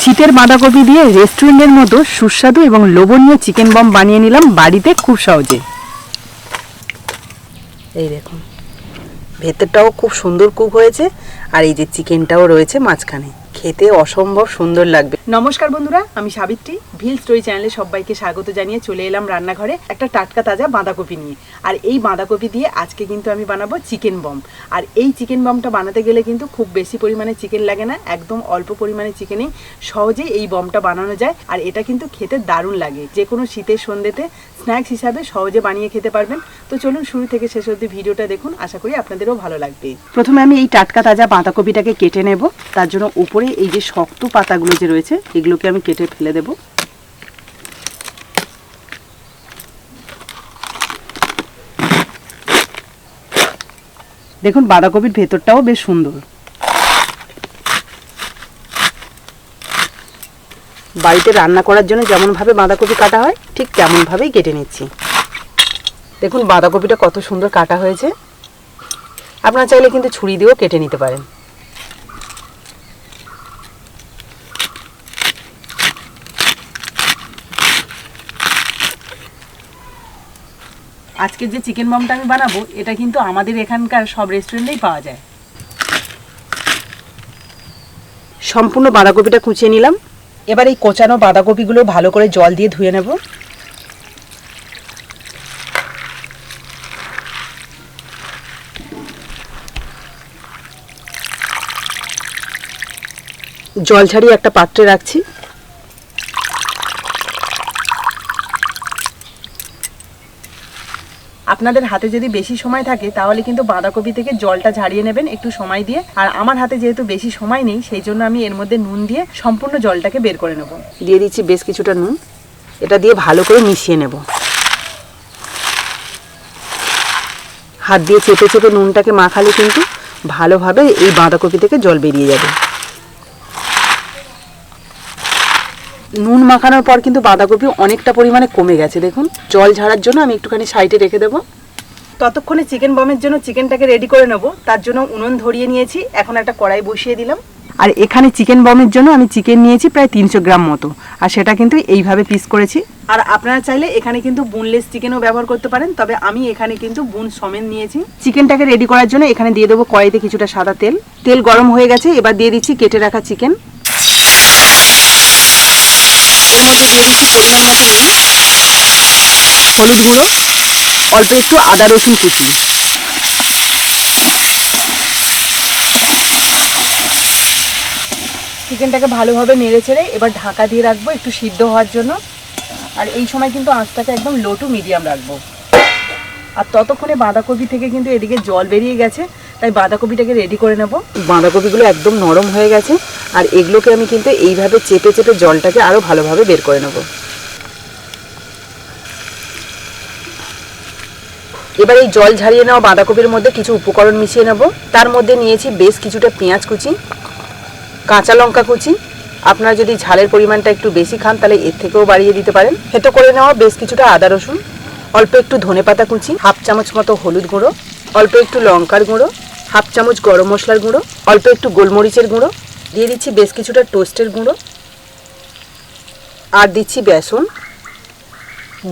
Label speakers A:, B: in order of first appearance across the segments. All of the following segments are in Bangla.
A: শীতের বাঁধাকপি দিয়ে রেস্টুরেন্টের মতো সুস্বাদু এবং লোভনীয় চিকেন বম বানিয়ে নিলাম বাড়িতে খুব সহজে। এই দেখুন, ভেতরটাও খুব সুন্দর কুক হয়েছে আর এই যে চিকেনটাও রয়েছে মাঝখানে। খেতে অসম্ভব সুন্দর লাগবে। নমস্কার বন্ধুরা, আমি সাবিত্রী। ভিল স্টোরি চ্যানেলে সবাইকে স্বাগত জানিয়ে চলে এলাম রান্নাঘরে একটা টাটকা তাজা বাঁধাকপি নিয়ে। আর এই বাঁধাকপি দিয়ে আজকে কিন্তু আমি বানাবো চিকেন বম। আর এই চিকেন বমটা বানাতে গেলে কিন্তু খুব বেশি পরিমাণে চিকেন লাগে না, একদম অল্প পরিমাণে চিকেনেই সহজেই এই বমটা বানানো যায়। আর এটা কিন্তু খেতে দারুণ লাগে। যে কোনো শীতের সন্ধ্যেতে স্ন্যাক্স হিসাবে সহজে বানিয়ে খেতে পারবেন। তো চলুন শুরু থেকে শেষ অবধি ভিডিওটা দেখুন, আশা করি আপনাদেরও ভালো লাগবে। প্রথমে আমি এই টাটকা তাজা বাঁধাকপিটাকে কেটে নেব। তার জন্য উপরে এই যে শক্ত পাতাগুলো যে রয়েছে এগুলোকে আমি কেটে ফেলে দেব। দেখুন, বাঁধাকপির ভেতরটাও বেশ সুন্দর। বাড়িতে রান্না করার জন্য যেমনভাবে বাঁধাকপি কাটা হয়, ঠিক তেমনভাবেই কেটে নিচ্ছি। দেখুন, বাঁধাকপিটা কত সুন্দর কাটা হয়েছে। আপনারা চাইলে কিন্তু ছুরি দিয়েও কেটে নিতে পারেন। আজকে যে চিকেন বমটা আমি বানাবো, এটা কিন্তু আমাদের এখানকার সব রেস্টুরেন্টেই পাওয়া যায়। সম্পূর্ণ বাঁধাকপিটা কুচিয়ে নিলাম। এবার এই কোচানো বাঁধাকপিগুলো ভালো করে জল দিয়ে ধুয়ে নেব। জল ছাড়িয়ে একটা পাত্রে রাখছি। আপনাদের হাতে যদি বেশি সময় থাকে, তাহলে কিন্তু বাঁধাকপি থেকে জলটা ঝাড়িয়ে নেবেন একটু সময় দিয়ে। আর আমার হাতে যেহেতু বেশি সময় নেই, সেই জন্য আমি এর মধ্যে নুন দিয়ে সম্পূর্ণ জলটাকে বের করে নেব। দিয়ে দিচ্ছি বেশ কিছুটা নুন। এটা দিয়ে ভালো করে মিশিয়ে নেব। হাত দিয়ে চেপে চেপে নুনটাকে মাখালে কিন্তু ভালোভাবে এই বাঁধাকপি থেকে জল বেরিয়ে যাবে। নুন মাখানোর পর কিন্তু বাঁধাকপি অনেকটা পরিমাণে কমে গেছে, দেখুন। জল ঝাড়ার জন্য আমি একটুখানি সাইডে রেখে দেবো। ততক্ষণে চিকেন বমের জন্য চিকেনটাকে রেডি করে নেব। তার জন্য উনুন ধরিয়ে নিয়েছি এখন একটা কড়াই বসিয়ে দিলাম। আর এখানে চিকেন বমের জন্য আমি চিকেন নিয়েছি প্রায় তিনশো গ্রাম মতো। আর সেটা কিন্তু এইভাবে পিস করেছি। আর আপনারা চাইলে এখানে কিন্তু বুনলেস চিকেনও ব্যবহার করতে পারেন তবে আমি এখানে কিন্তু বুন সমেত নিয়েছি। চিকেনটাকে রেডি করার জন্য এখানে দিয়ে দেবো কড়াইতে কিছুটা সাদা তেল। তেল গরম হয়ে গেছে এবার দিয়ে দিচ্ছি কেটে রাখা চিকেন এর মধ্যে দিয়ে দিচ্ছি পরিমাণ মতো নুন হলুদ গুঁড়ো অল্প একটু আদা রসুন কুচি। চিকেনটাকে ভালোভাবে নেড়ে ছেড়ে এবার ঢাকা দিয়ে রাখব একটু সিদ্ধ হওয়ার জন্য। আর এই সময় কিন্তু আঁচটাকে একদম লো টু মিডিয়াম রাখব। আর ততক্ষণে বাঁধাকপি থেকে কিন্তু এদিকে জল বেরিয়ে গেছে তাই বাঁধাকপিটাকে রেডি করে নেব। বাঁধাকপিগুলো একদম নরম হয়ে গেছে আর এগুলোকে আমি কিন্তু এইভাবে চেপে চেপে জলটাকে আরও ভালোভাবে বের করে নেব। এবার এই জল ঝারিয়ে নেওয়া বাঁধাকপির মধ্যে কিছু উপকরণ মিশিয়ে নেব। তার মধ্যে নিয়েছি বেশ কিছুটা পেঁয়াজ কুচি, কাঁচা লঙ্কা কুচি। আপনারা যদি ঝালের পরিমাণটা একটু বেশি খান, তাহলে এর থেকেও বাড়িয়ে দিতে পারেন। থেতো করে নেওয়া বেশ কিছুটা আদা রসুন, অল্প একটু ধনেপাতা কুচি, হাফ চামচ মতো হলুদ গুঁড়ো, অল্প একটু লঙ্কার গুঁড়ো, হাফ চামচ গরম মশলার গুঁড়ো, অল্প একটু গোলমরিচের গুঁড়ো। দিয়ে দিচ্ছি বেশ কিছুটা টোস্টের গুঁড়ো। আর দিচ্ছি বেসন।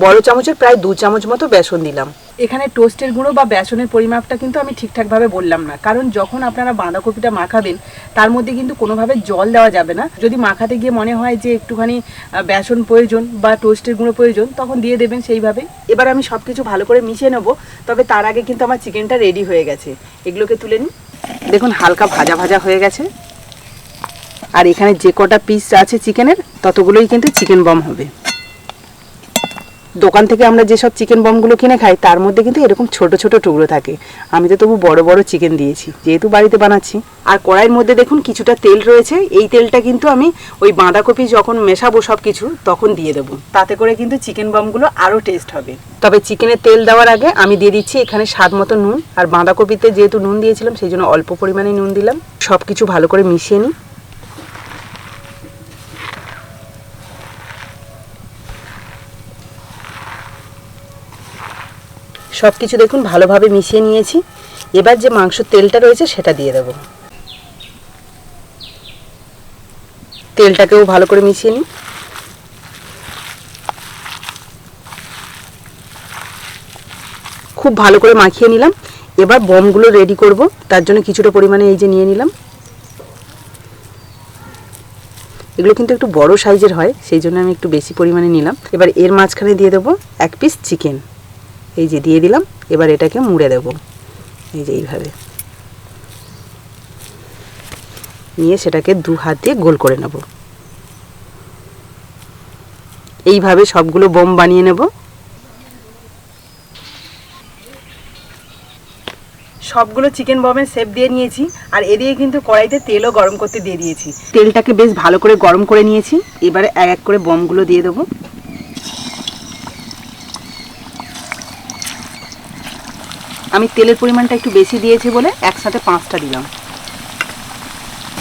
A: বড় চামচের প্রায় দু চামচ মতো বেসন দিলাম। এখানে টোস্টের গুঁড়ো বা বেসনের পরিমাপটা কিন্তু আমি ঠিকঠাকভাবে বললাম না। কারণ যখন আপনারা বাঁধাকপিটা মাখাবেন, তার মধ্যে কিন্তু কোনোভাবে জল দেওয়া যাবে না। যদি মাখাতে গিয়ে মনে হয় যে একটুখানি বেসন প্রয়োজন বা টোস্টের গুঁড়ো প্রয়োজন, তখন দিয়ে দেবেন সেইভাবে। এবার আমি সব কিছু ভালো করে মিশিয়ে নেব, তবে তার আগে কিন্তু আমার চিকেনটা রেডি হয়ে গেছে। এগুলোকে তুলে নিই। দেখুন, হালকা ভাজা ভাজা হয়ে গেছে। আর এখানে যে কটা পিস আছে চিকেনের, ততগুলোই কিন্তু চিকেন বম হবে। দোকান থেকে আমরা যেসব চিকেন বমগুলো কিনে খাই, তার মধ্যে কিন্তু এরকম ছোট ছোট টুকরো থাকে। আমি তো তবু বড় বড় চিকেন দিয়েছি, যেহেতু বাড়িতে বানাচ্ছি। আর কড়াইয়ের মধ্যে দেখুন কিছুটা তেল রয়েছে, এই তেলটা কিন্তু আমি ওই বাঁধাকপি যখন মেশাবো সব কিছু তখন দিয়ে দেবো। তাতে করে কিন্তু চিকেন বমগুলো আরও টেস্ট হবে। তবে চিকেনের তেল দেওয়ার আগে আমি দিয়ে দিচ্ছি এখানে স্বাদ মতো নুন। আর বাঁধাকপিতে যেহেতু নুন দিয়েছিলাম, সেই জন্য অল্প পরিমাণে নুন দিলাম। সব কিছু ভালো করে মিশিয়ে নিই। সব কিছু দেখুন, ভালোভাবে মিশিয়ে নিয়েছি। এবার যে মাংসর তেলটা রয়েছে, সেটা দিয়ে দেবো। তেলটাকেও ভালো করে মিশিয়ে নিই। খুব ভালো করে মাখিয়ে নিলাম। এবার বমগুলো রেডি করব। তার জন্য কিছুটা পরিমাণে এই যে নিয়ে নিলাম। এগুলো কিন্তু একটু বড় সাইজের হয়, সেই জন্য আমি একটু বেশি পরিমাণে নিলাম। এবার এর মাঝখানে দিয়ে দেবো এক পিস চিকেন এই যে দিয়ে দিলাম, এবার এটাকে মুড়ে দেব। এই যে এইভাবে। নিয়ে সেটাকে দু হাত দিয়ে গোল করে নেব। এইভাবে সবগুলো বোম বানিয়ে নেব। সবগুলো চিকেন বমের শেপ দিয়ে নিয়েছি, আর এদিকে কিন্তু কড়াইতে তেলও গরম করতে দিয়ে দিয়েছি। তেলটাকে বেশ ভালো করে গরম করে নিয়েছি। এবারে এক এক করে বমগুলো দিয়ে দেবো। আমি তেলের পরিমাণটা একটু বেশি দিয়েছি বলে একসাথে পাঁচটা দিলাম।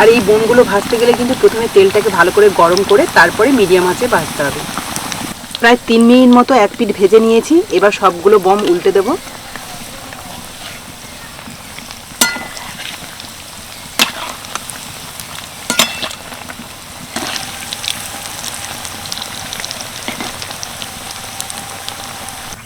A: আর এই বোনগুলো ভাজতে গেলে কিন্তু প্রথমে তেলটাকে ভালো করে গরম করে তারপরে মিডিয়াম আঁচে ভাজতে হবে। প্রায় তিন মিনিট মতো এক পিঠ ভেজে নিয়েছি, এবার সবগুলো বম উল্টে দেবো।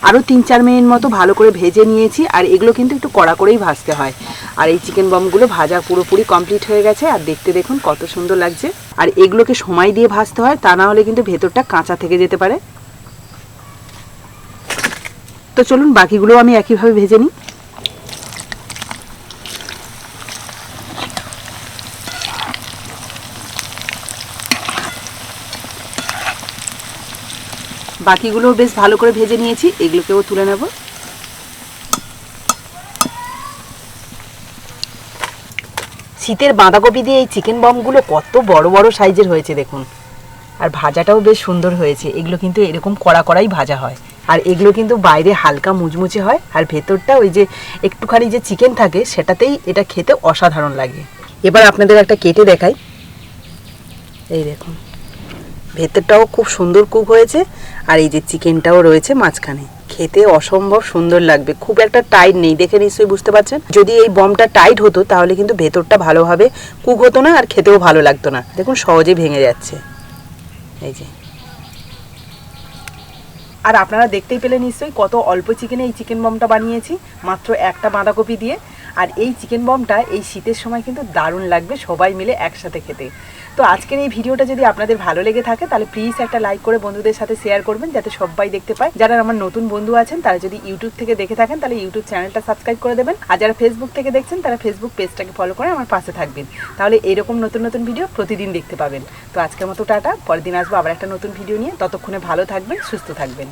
A: আরও তিন চার মিনিট মতো ভালো করে ভেজে নিয়েছি, আর এগুলো কিন্তু একটু কড়া করেই ভাজতে হয়। আর এই চিকেন বমগুলো ভাজা পুরোপুরি কমপ্লিট হয়ে গেছে, আর দেখতে দেখুন কত সুন্দর লাগছে। আর এগুলোকে সময় দিয়ে ভাজতে হয়, তা না হলে কিন্তু ভেতরটা কাঁচা থেকে যেতে পারে। তো চলুন বাকিগুলো আমি একইভাবে ভেজে নিই। বাকিগুলো বেশ ভালো করে ভেজে নিয়েছি, এগুলোকেও তুলে নেব। শীতের বাঁধাকপি দিয়ে এই চিকেন বমগুলো কত বড় বড় সাইজের হয়েছে দেখুন। আর ভাজাটাও বেশ সুন্দর হয়েছে, এগুলো কিন্তু এরকম কড়া কড়াই ভাজা হয়। আর এগুলো কিন্তু বাইরে হালকা মুচমুচে হয়, আর ভেতরটা ওই যে একটুখানি যে চিকেন থাকে, সেটাতেই এটা খেতে অসাধারণ লাগে। এবার আপনাদের একটা কেটে দেখাই। এই দেখুন। ভেতরটাও খুব সুন্দর কুক হয়েছে, আর এই যে চিকেনটাও রয়েছে মাঝখানে। খেতে অসম্ভব সুন্দর লাগবে, খুব একটা টাইট নেই, দেখে নিশ্চয়ই বুঝতে পারছেন? যদি এই বমটা টাইট হতো, তাহলে কিন্তু ভেতরটা ভালোভাবে কুক হতো না, আর খেতেও ভালো লাগতো না। দেখুন সহজে ভেঙে যাচ্ছে। এই যে। আর আপনারা দেখতেই পেলে নিশ্চয়ই কত অল্প চিকেনে এই চিকেন বমটা বানিয়েছি, মাত্র একটা বাঁধাকপি দিয়ে। আর এই চিকেন বমটা এই শীতের সময় কিন্তু দারুণ লাগবে, সবাই মিলে একসাথে খেতে। তো আজকের এই ভিডিওটা যদি আপনাদের ভালো লেগে থাকে, তাহলে প্লিজ একটা লাইক করে বন্ধুদের সাথে শেয়ার করবেন, যাতে সবাই দেখতে পায়। যারা আমার নতুন বন্ধু আছেন, তারা যদি ইউটিউব থেকে দেখে থাকেন, তাহলে ইউটিউব চ্যানেলটা সাবস্ক্রাইব করে দেবেন। আর যারা ফেসবুক থেকে দেখছেন, তারা ফেসবুক পেজটাকে ফলো করে আমার পাশে থাকবেন। তাহলে এরকম নতুন নতুন ভিডিও প্রতিদিন দেখতে পাবেন। তো আজকের মতো টাটা, পরের দিন আসব আবার একটা নতুন ভিডিও নিয়ে। ততক্ষণে ভালো থাকবেন, সুস্থ থাকবেন।